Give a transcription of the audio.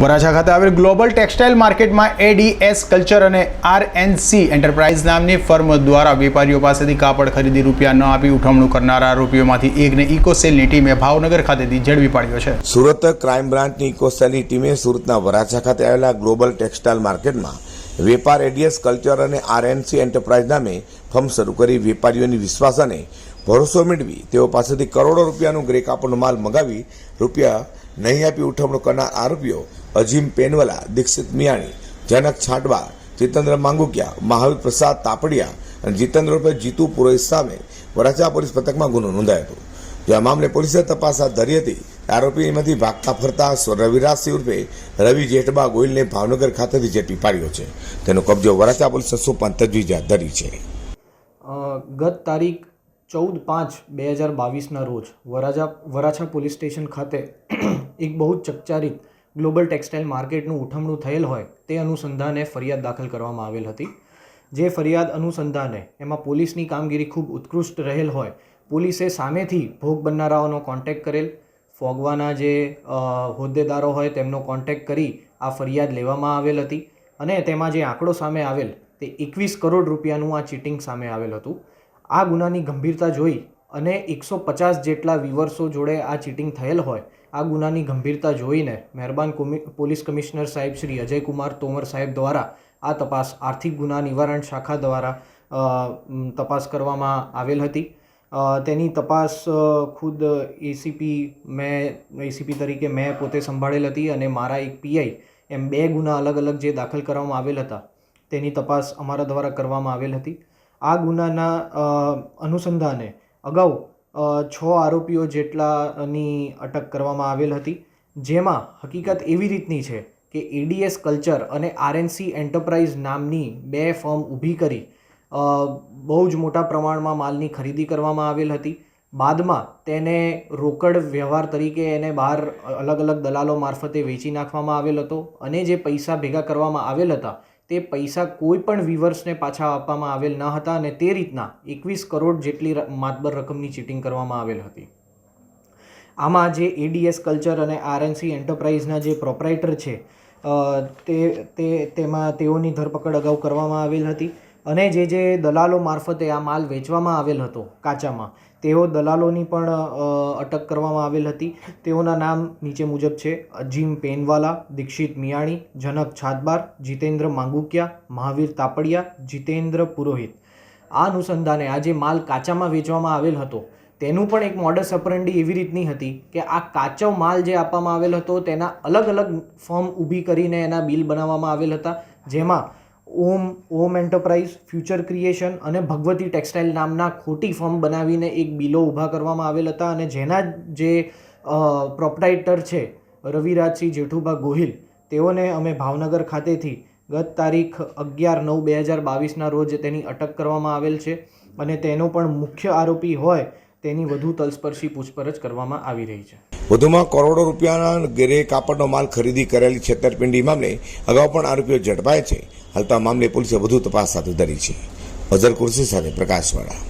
વરાછા ખાતે આવેલ global textile માર્કેટમાં એડીએસ કલ્ચર અને આરએનસી એન્ટરપ્રાઇઝ નામની ફર્મ દ્વારા વેપારીઓ પાસેથી કાપડ ખરીદી રૂપિયા ન આપી ઉઠવણું કરનારા આરોપીઓમાંથી એકને ઇકોસેલની ટીમે ભાવનગર ખાતેથી ઝડપી પાડ્યો છે. સુરત ક્રાઇમ બ્રાન્ચની ઇકોસેલની ટીમે સુરતના વરાછા ખાતે આવેલા ગ્લોબલ ટેક્સટાઇલ માર્કેટમાં વેપાર એડીએસ કલ્ચર અને આરએનસી એન્ટરપ્રાઇઝ નામે ફર્મ શરૂ કરી વેપારીઓની વિશ્વાસ અને ભરોસો મેળવી તેઓ પાસેથી કરોડો રૂપિયાનું ગ્રે કાપડનો માલ મગાવી રૂપિયા નહીં આપી ઉઠમણું કરનાર આરોપીઓ અજીમ પેનવલા, દીક્ષિત મિયાણી, જનક છાંટવા, જીતેન્દ્ર માંગુકિયા, મહાવીર પ્રસાદ તાપડિયા અને જીતેન્દ્ર રૂપે જીતુ પુરોહિત સામે વરાછા પોલીસ પથકમાં ગુનો નોંધાયો હતો. જે આ મામલે પોલીસે તપાસ હાથ ધરી હતી આરોપીમાંથી ભાગતા ફરતા રવિરાજ રવિરાજસિંહ ઉર્ફે રવિ જેઠબા ગોયલને ભાવનગર ખાતેથી ઝડપી પાડ્યો છે. તેનો કબજો વરાછા પોલીસે સોંપવાની તજવીજ હાથ ધરી છે. ગત તારીખ ચૌદ પાંચ બે હજાર બાવીસના રોજ વરાજા, વરાછા પોલીસ સ્ટેશન ખાતે એક બહુ જ ચકચારિત ગ્લોબલ ટેક્સટાઇલ માર્કેટનું ઉઠમણું થયેલ હોય તે અનુસંધાને ફરિયાદ દાખલ કરવામાં આવેલ હતી. જે ફરિયાદ અનુસંધાને એમાં પોલીસની કામગીરી ખૂબ ઉત્કૃષ્ટ રહેલ હોય પોલીસે સામેથી ભોગ બનનારાઓનો કોન્ટેક્ટ કરેલ. ફોગવાના જે હોદ્દેદારો હોય તેમનો કોન્ટેક્ટ કરી આ ફરિયાદ લેવામાં આવેલ હતી અને તેમાં જે આંકડો સામે આવેલ તે એકવીસ કરોડ રૂપિયાનું આ ચીટિંગ સામે આવેલ હતું. આ ગુનાની ગંભીરતા જોઈ અને એકસો પચાસ જેટલા વિવર્સો જોડે આ ચીટિંગ થયેલ હોય, આ ગુનાની ગંભીરતા જોઈને મહેરબાન પોલીસ કમિશનર સાહેબ શ્રી અજયકુમાર તોમર સાહેબ દ્વારા આ તપાસ, આર્થિક ગુના નિવારણ શાખા દ્વારા તપાસ કરવામાં આવેલ હતી. તેની તપાસ ખુદ એસીપી મેં એસીપી તરીકે મેં પોતે સંભાળેલ હતી અને મારા એક પીઆઈ એમ બે ગુના અલગ અલગ જે દાખલ કરવામાં આવેલ હતા, તેની તપાસ અમારા દ્વારા કરવામાં આવેલ હતી. આ ગુનાના અનુસંધાને અગાઉ છ આરોપીઓ જેટલાની અટક કરવામાં આવેલ હતી, જેમાં હકીકત એવી રીતની છે કે એડીએસ કલ્ચર અને આરએનસી એન્ટરપ્રાઇઝ નામની બે ફર્મ ઊભી કરી બહુ જ મોટા પ્રમાણમાં માલની ખરીદી કરવામાં આવેલ હતી. બાદમાં તેને રોકડ વ્યવહાર તરીકે એને બહાર અલગ અલગ દલાલો મારફતે વેચી નાખવામાં આવેલ હતો અને જે પૈસા ભેગા કરવામાં આવેલ હતા તે પૈસા કોઈ પણ વિવર્સને પાછા આપવામાં આવેલ ન હતા અને તે રીતના એકવીસ કરોડ જેટલી માતબર રકમની ચીટિંગ કરવામાં આવેલ હતી. આમાં જે એડીએસ કલ્ચર અને આરએનસી એન્ટરપ્રાઇઝના જે પ્રોપરાઇટર છે તે, તેમાં તેઓની ધરપકડ અગાઉ કરવામાં આવેલ હતી. અને જે જે દલાલો મારફતે આ માલ વેચવામાં આવેલ હતો કાચામાં, તેઓ દલાલોની પણ અટક કરવામાં આવેલ હતી. તેઓના નામ નીચે મુજબ છે, અજીમ પેનવાલા, દીક્ષિત મિયાણી, જનક છાતબાર, જીતેન્દ્ર માંગુકિયા, મહાવીર તાપડિયા, જીતેન્દ્ર પુરોહિત. આ અનુસંધાને આ જે માલ કાચામાં વેચવામાં આવેલ હતો. તેનું પણ એક મોડસ અપરંડી એવી રીતની હતી કે આ કાચો માલ જે આપવામાં આવેલ હતો તેના અલગ અલગ ફોર્મ ઊભી કરીને એના બિલ બનાવવામાં આવેલ હતા. જેમાં Om Om Enterprise, Future Creation અને ભગવતી ટેક્સટાઇલ નામના ખોટી ફર્મ બનાવીને એક બિલો ઊભા કરવામાં આવેલ હતા અને જેના જે પ્રોપરાઇટર છે, રવિરાજસિંહ જેઠુભા ગોહિલ, તેઓને અમે ભાવનગર ખાતેથી ગત તારીખ અગિયાર નવ બે હજાર બાવીસના રોજ તેની અટક કરવામાં આવેલ છે અને તેનો પણ મુખ્ય આરોપી હોય તેની વધુ તલસ્પર્શી પૂછપરછ કરવામાં આવી રહી છે. વધુમાં કરોડો રૂપિયાના ગેરે કાપડનો માલ ખરીદી કરેલી છેતરપિંડી મામલે અગાઉ પણ આરોપીઓ ઝડપાય છે. હાલ તો આ મામલે પોલીસે વધુ તપાસ હાથ ધરી છે. અઝર કુર્સી સાથે પ્રકાશવાળા.